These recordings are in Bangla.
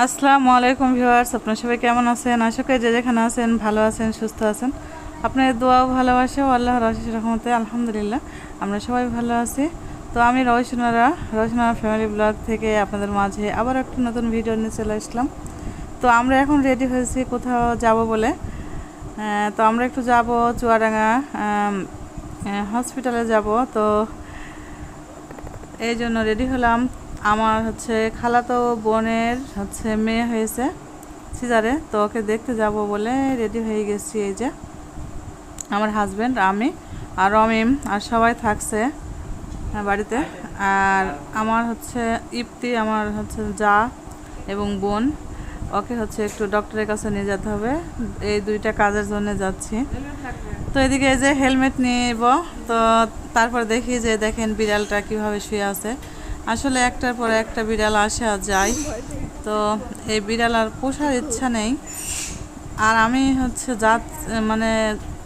আসসালামু আলাইকুম ভিউয়ার্স, আপনার সবাই কেমন আছেন? আশা করি যে যেখানে আছেন ভালো আছেন, সুস্থ আছেন। আপনার দোয়াও ভালোবাসা আল্লাহর অশেষ রহমতে, আলহামদুলিল্লাহ, আমরা সবাই ভালো আছি। তো আমি রওশনারা রওশনারা ফ্যামিলি ব্লগ থেকে আপনাদের মাঝে আবার একটা নতুন ভিডিও নিয়ে চলে আসলাম। তো আমরা এখন রেডি হয়েছি কোথাও যাব বলে। তো আমরা একটু যাব চুয়াডাঙ্গা হসপিটালে যাব। তো এই জন্য রেডি হলাম। আমার হচ্ছে খালাতো বোনের হচ্ছে মেয়ে হয়েছে সিজারে, তো ওকে দেখতে যাব বলে রেডি হয়ে গেছি এই যে। আমার হাজব্যান্ড আমি আর রমিম, আর সবাই থাকছে বাড়িতে। আর আমার হচ্ছে ইপ্তি, আমার হচ্ছে যা এবং বোন, ওকে হচ্ছে একটু ডক্টরের কাছে নিয়ে যেতে হবে। এই দুইটা কাজের জন্য যাচ্ছি। তো এদিকে এই যে হেলমেট নিব তো তারপর দেখি যে দেখেন বিড়ালটা কীভাবে শুয়ে আছে। আসলে একটার পর একটা বিড়াল আসে যায়। তো এই বিড়াল আর পোষার ইচ্ছা নেই। আর আমি হচ্ছে যাত মানে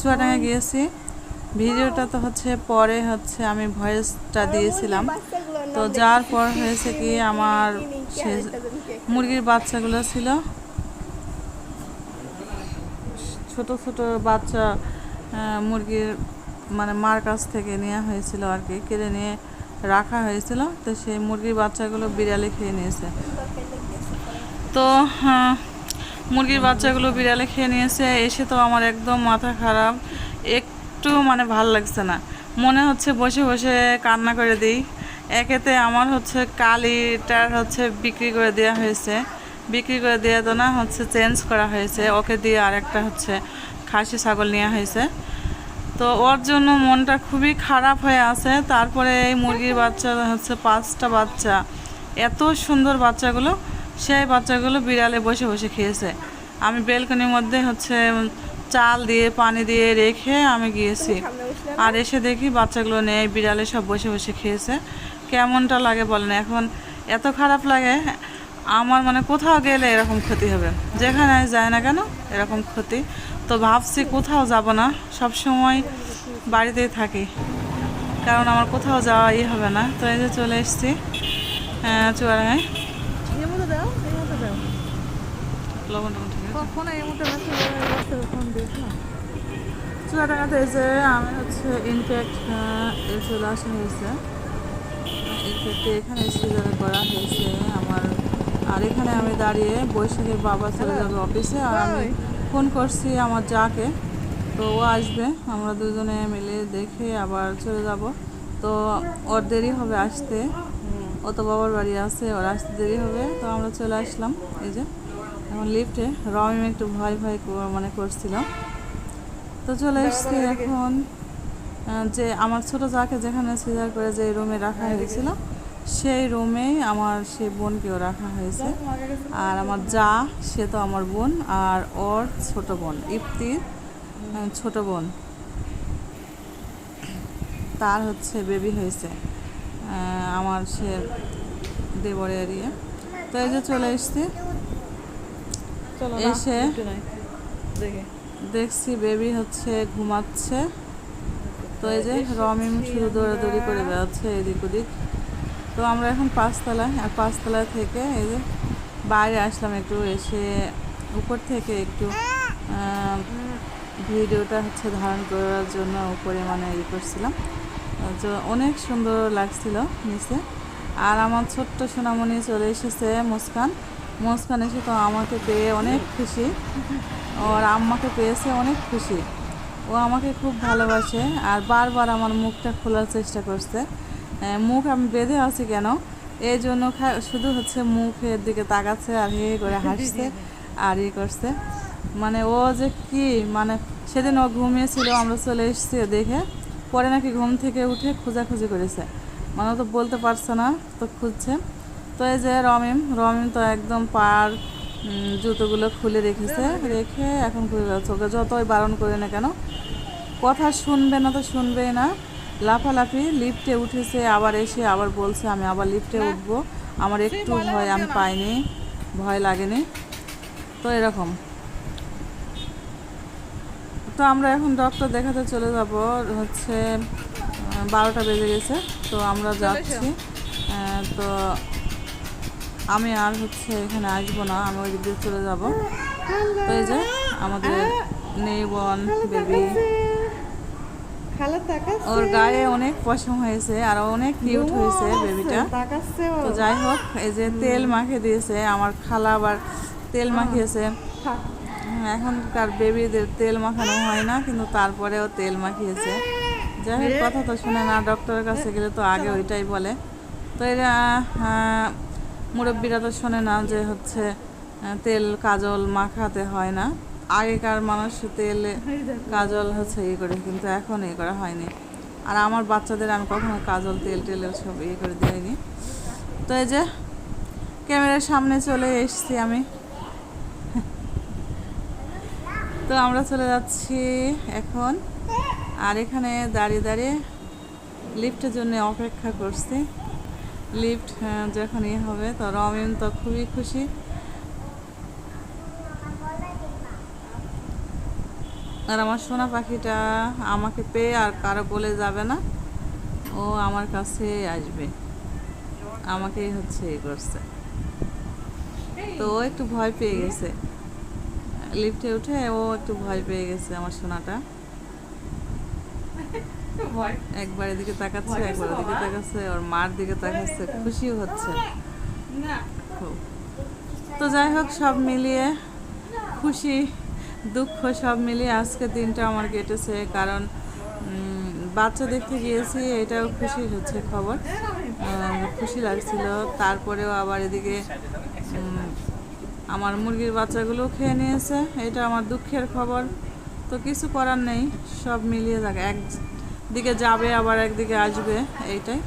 চুয়াডাঙ্গা গিয়েছি। ভিডিওটা তো হচ্ছে পরে হচ্ছে আমি ভয়েসটা দিয়েছিলাম। তো যার পর হয়েছে কি আমার সে মুরগির বাচ্চাগুলো ছিল। ছোট ছোট বাচ্চা মুরগির মানে মার কাছ থেকে নেওয়া হয়েছিল আর কি। কেড়ে নিয়ে রাখা হয়েছিল তো সেই মুরগির বাচ্চাগুলো বিড়ালে খেয়ে নিয়েছে। তো হ্যাঁ, মুরগির বাচ্চাগুলো বিড়ালে খেয়ে নিয়েছে এসে তো আমার একদম মাথা খারাপ। একটু মানে ভালো লাগছে না। মনে হচ্ছে বসে বসে কান্না করে দিই। একেতে আমার হচ্ছে কালিটার হচ্ছে বিক্রি করে দেওয়া হয়েছে। বিক্রি করে দেওয়া তো না হচ্ছে চেঞ্জ করা হয়েছে। ওকে দিয়ে আরেকটা হচ্ছে খাসি ছাগল নেওয়া হয়েছে। তো ওর জন্য মনটা খুবই খারাপ হয়ে আছে। তারপরে এই মুরগির বাচ্চা হচ্ছে পাঁচটা বাচ্চা। এত সুন্দর বাচ্চাগুলো, সেই বাচ্চাগুলো বিড়ালে বসে বসে খেয়েছে। আমি বেলকনির মধ্যে হচ্ছে চাল দিয়ে, পানি দিয়ে রেখে আমি গিয়েছি। আর এসে দেখি বাচ্চাগুলো নেই, বিড়ালে সব বসে বসে খেয়েছে। কেমনটা লাগে বলেন? এখন এত খারাপ লাগে, আমার মানে কোথাও গেলে এরকম ক্ষতি হবে। যেখানে যায় না কেন, এরকম ক্ষতি। তো ভাবছি কোথাও যাব না সব সময় বাড়িতেই থাকি। কারণ আমার কোথাও যাওয়া ই হবে না। তো এই যে চলে এসেছি চুয়াডাঙ্গাতে এসে আমি হচ্ছে ইনফ্যাক্ট চলে আসা হয়েছে। ইনফ্যাক্ট এখানে সিজারে করা হয়েছে আমার। আর এখানে আমি দাঁড়িয়ে বৈশাখীর বাবা চলে যাবে অফিসে আর আমি ফোন করছি আমার যাকে। তো ও আসবে, আমরা দুজনে মিলে দেখে আবার চলে যাব। তো ওর দেরি হবে আসতে। ও তো বাবার বাড়ি আছে, ওর আসতে দেরি হবে। তো আমরা চলে আসলাম, এই যে। এখন লিফটে। রমিম একটু ভয় ভয় মানে করছিলাম তো চলে এসছি এখন যে আমার ছোট যাকে যেখানে সিজার করে যে রুমে রাখা হয়েছিল সেই রুমেই আমার সেই বোনকেও রাখা হয়েছে। আর আমার যা সে তো আমার বোন আর ওর ছোট বোন ইপ্তির আহ, ছোট বোন। তার হচ্ছে বেবি হয়েছে আমার সে দেবরে এরিয়া তো এই যে চলে এসছি। এসে দেখছি বেবি হচ্ছে ঘুমাচ্ছে। তো এই যে রমিম শুধু দৌড়াদৌড়ি করে বেড়াচ্ছে এদিক ওদিক। তো আমরা এখন পাঁচতলায়, আর পাঁচতলা থেকে এই যে বাইরে আসলাম একটু, এসে উপর থেকে একটু ভিডিওটা হচ্ছে ধারণ করার জন্য উপরে মানে ই করছিলাম। তো অনেক সুন্দর লাগছিল নিচে। আর আমার ছোট্ট সোনামণি চলে এসেছে মুস্কান। মুস্কান এসে তো আমাকে পেয়ে অনেক খুশি। ওর আম্মাকে পেয়েছে অনেক খুশি। ও আমাকে খুব ভালোবাসে, আর বারবার আমার মুখটা খোলার চেষ্টা করছে। মুখ আমি বেঁধে আছি কেন? এই জন্য শুধু হচ্ছে মুখের দিকে তাকাচ্ছে আর হে করে হাসছে আর ই করছে। মানে ও যে কি মানে সেদিন ও ঘুমিয়েছিল আমরা চলে এসেছি দেখে পরে নাকি ঘুম থেকে উঠে খোঁজাখুঁজি করেছে। মানে তো বলতে পারছে না তো খুঁজছে। তো এই যে রমিম রমিম তো একদম পার জুতোগুলো খুলে রেখেছে। রেখে এখন ঘুরে বেড়াচ্ছে ওকে যতই বারণ করে না কেন কথা শুনবে না তো শুনবেই না। লাফালাফি লিফটে উঠেছে আবার এসে আবার বলছে আমি আবার লিফটে উঠবো। আমার একটু ভয় আমি পাইনি ভয় লাগেনি। তো এরকম। তো আমরা এখন ডক্টর দেখাতে চলে যাব হচ্ছে বারোটা বেজে গেছে তো আমরা যাচ্ছি। তো আমি আর হচ্ছে এখানে আসব না আমি ওই দিক দিয়ে চলে যাব। তো এই যে আমাদের নেই নেবন বেবি ওর গায়ে অনেক পশম হয়েছে আর অনেক কিউট হয়েছে বেবিটা তো যাই হোক এই যে তেল মাখিয়ে দিয়েছে আমার খালা আবার তেল মাখিয়েছে। হ্যাঁ, এখনকার বেবিদের তেল মাখানো হয় না কিন্তু তারপরেও তেল মাখিয়েছে। যাই হোক কথা তো শুনে না ডক্টরের কাছে গেলে তো আগে ওইটাই বলে। তো এরা আহ, মুরব্বীরা তো শোনে না যে হচ্ছে তেল কাজল মাখাতে হয় না। আগেকার মানুষ তেল। কাজল হচ্ছে ইয়ে করে, কিন্তু এখন ইয়ে করা হয়নি। আর আমার বাচ্চাদের আমি কখনো কাজল, তেল টেল সব ইয়ে করে দিইনি। তো এই যে, ক্যামেরার সামনে চলে এসেছি আমি। তো আমরা চলে যাচ্ছি এখন। আর এখানে দাঁড়িয়ে দাঁড়িয়ে লিফটের জন্য অপেক্ষা করছি। লিফট যখন ইয়ে হবে, তো রমিন তো খুবই খুশি। আর আমার সোনা পাখিটা আমাকে পেয়ে আর কারও বলে যাবে না। ও আমার কাছে আসবে। আমাকেই হচ্ছে এই করছে। তো ও একটু ভয় পেয়ে গেছে। লিফটে উঠে ও একটু ভয় পেয়ে গেছে আমার সোনাটা। একবার এদিকে তাকাচ্ছে একবার ওদিকে তাকাচ্ছে ওর মার দিকে তাকাচ্ছে খুশিও হচ্ছে। তো যাই হোক সব মিলিয়ে খুশি। দুঃখ সব মিলিয়ে আজকে দিনটা আমার কেটেছে, কারণ বাচ্চা দেখতে গিয়েছি, এটাও খুশি হচ্ছে খবর। খুশি লাগছিল। তারপরেও আবার এদিকে আমার মুরগির বাচ্চাগুলো খেয়ে নিয়েছে, এটা আমার দুঃখের খবর। তো কিছু করার নেই, সব মিলিয়ে যাক একদিকে যাবে, আবার একদিকে আসবে, এইটাই।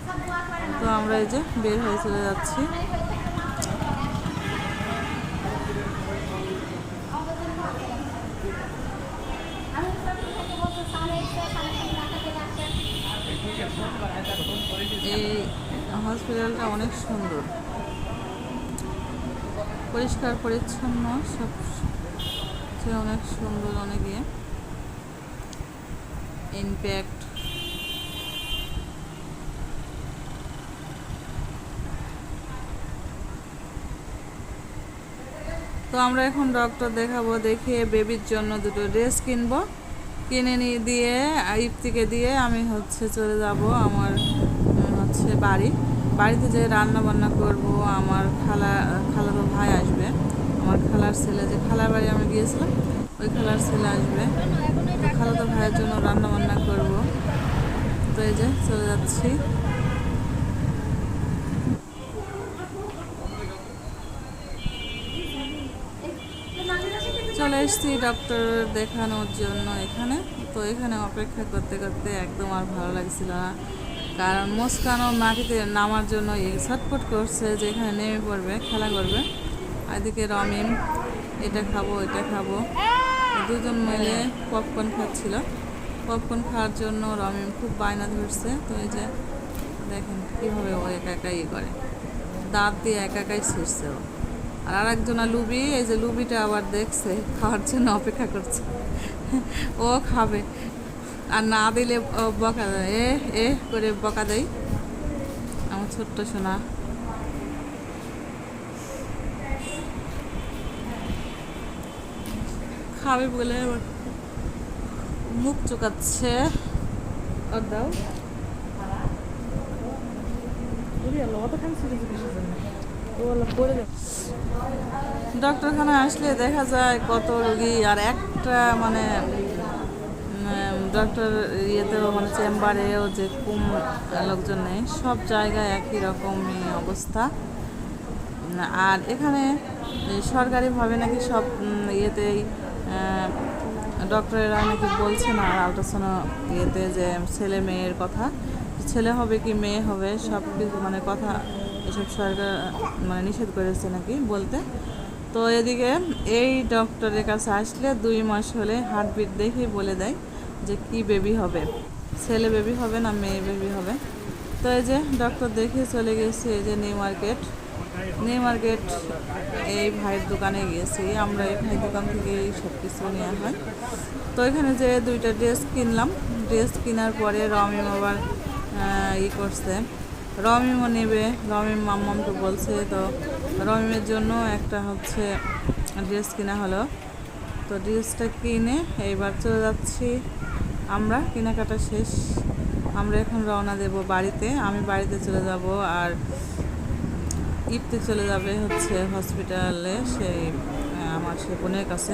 তো আমরা এই যে বের হয়ে চলে যাচ্ছি এই হসপিটালটা অনেক সুন্দর। পরিষ্কার, পরিচ্ছন্ন, সব সে অনেক সুন্দর অনেক। ইয়ে ইম্প্যাক্ট তো আমরা এখন ডক্টর দেখাবো, দেখিয়ে বেবির জন্য দুটো ড্রেস কিনবো। কিনে নিয়ে দিয়ে ইফতিকে দিয়ে আমি হচ্ছে চলে যাব আমার হচ্ছে বাড়ি। বাড়িতে যে রান্না বান্না করব, আমার খালা খালাতো ভাই আসবে। আমার খালার ছেলে, যে খালার বাড়ি আমি গিয়েছিলাম, ওই খালার ছেলে আসবে। খালাতো ভাইয়ের জন্য রান্না বান্না করব। তো এই যে চলে যাচ্ছি। চলে এসেছি ডক্টর দেখানোর জন্য এখানে। তো এখানে অপেক্ষা করতে করতে একদম আর ভালো লাগছিল না। কারণ মুস্কানও মাটিতে নামার জন্য ছটফট করছে যে এখানে নেমে পড়বে, খেলা করবে। এদিকে রমিম, এটা খাব এটা খাব। দুজন মিলে পপকর্ন খাচ্ছিল। পপকর্ন খাওয়ার জন্য রমিম খুব বায়না ধরছে। তো এই যে দেখেন কীভাবে ও একা একাই ইয়ে করে। দাঁত দিয়ে একা একাই ছিঁড়ছে ও। আর আরেকজনা লুবি, এই যে লুবিটা আবার দেখছে, খাওয়ার জন্য অপেক্ষা করছে। ও খাবে। আর না দিলে বকা দেয়। এ এ করে বকা দেয়। আমার ছোট্ট সোনা। খাবে বলে মুখ চুকাচ্ছে। আর দাও। ওরে আল্লাহ, অতখানি ছিঁড়ে ছিঁড়ে কিসের জন্য? ও আল্লাহ, পড়ে যাবে। ডক্টরখানা আসলে দেখা যায় কত রোগী আর একটা মানে ডক্টর ইয়েতেও মানে চেম্বারেও যে কম লোকজন নেই, সব জায়গায় একই রকমই অবস্থা। আর এখানে সরকারিভাবে নাকি সব ইয়েতেই ডক্টরেরা নাকি বলছে না আলট্রাসাউন্ড ইয়েতে যে ছেলে মেয়ের কথা ছেলে হবে কি মেয়ে হবে, সব কিছু মানে কথা এসব সরকার মানে নিষেধ করেছে নাকি বলতে। তো এদিকে এই ডক্টরের কাছে আসলে দুই মাস হলে হার্টবিট দেখেই বলে দেয়। যে কি বেবি হবে? ছেলে বেবি হবে না মেয়ে বেবি হবে? তো এই যে ডক্টর দেখে চলে গেছে, এই যে নিউ মার্কেট। নিউ মার্কেট এই ভাইয়ের দোকানে গিয়েছি। আমরা এই দোকান থেকে এই সব কিছু নেওয়া হয়। তো এখানে যে দুইটা ড্রেস কিনলাম। ড্রেস কেনার পরে রমিম আবার ই করছে। রমিমও নেবে। রমিম মাম্মামকে বলছে, তো রমিমের জন্য একটা হচ্ছে ড্রেস কিনা হলো। তো ড্রেসটা কিনে এইবার চলে যাচ্ছি। আমরা, কেনাকাটা শেষ। আমরা এখন রওনা দেব বাড়িতে। আমি বাড়িতে চলে যাব আর ইফতে চলে যাবে হচ্ছে হসপিটালে সেই আমার সে বোনের কাছে।